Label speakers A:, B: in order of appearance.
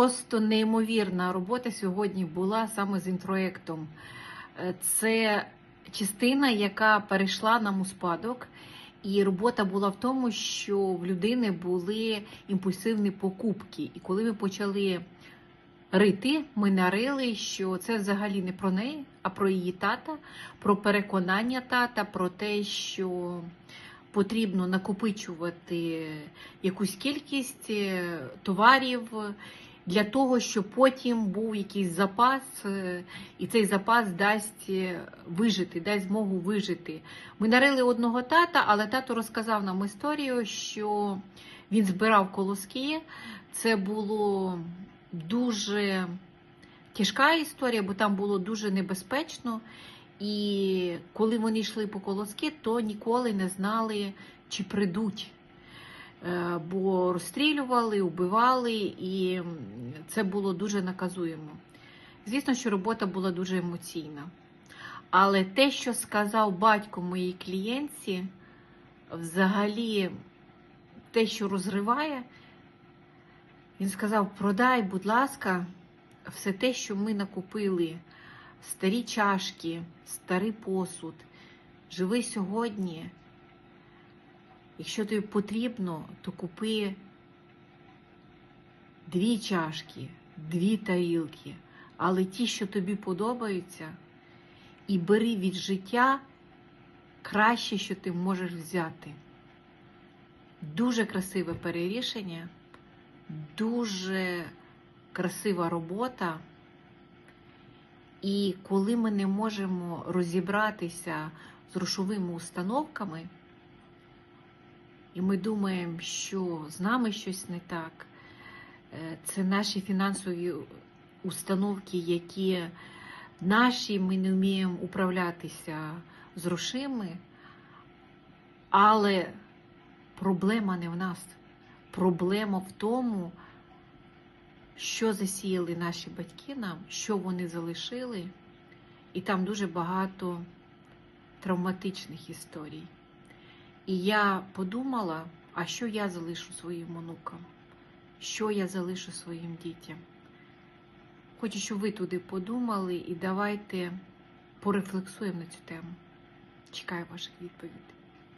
A: Просто неймовірна робота сьогодні була саме з інтроектом. Е, Це частина, яка перейшла нам у спадок. І робота була в тому, що в людини були імпульсивні покупки. І коли ми почали рити, ми нарили, що це взагалі не про неї, а про її тата, про переконання тата, про те, що потрібно накопичувати якусь кількість е, товарів для того, щоб потім був якийсь запас, е, і цей запас дасть е, вижити, дасть змогу вижити. Ми нарили одного тата, але тато розказав нам історію, що він збирав колоски. Це було дуже тяжка історія, бо там було дуже небезпечно. І коли вони йшли по колоски, то ніколи не знали, чи прийдуть. Е, Бо розстрілювали, убивали, і це було дуже наказуємо. Звісно, що робота була дуже емоційна. Але те, що сказав батько моїй клієнтці, взагалі те, що розриває, він сказав: продай, будь ласка, все те, що ми накупили, старі чашки, старий посуд. Живи сьогодні. Якщо тобі потрібно, то купи дві чашки, дві тарілки, але ті, що тобі подобаються, і бери від життя краще, що ти можеш взяти. Дуже красиве перерішення, дуже красива робота. І коли ми не можемо розібратися з грошовими установками, і ми думаємо, що з нами щось не так, е, це наші фінансові установки, які наші, ми не вміємо управлятися з грошима, але проблема не в нас. Проблема в тому, що засіяли наші батьки нам, що вони залишили, і там дуже багато травматичних історій. І я подумала, а що я залишу своїм онукам? Що я залишу своїм дітям? Хочу, щоб ви туди подумали і давайте порефлексуємо на цю тему. Чекаю ваших відповідей.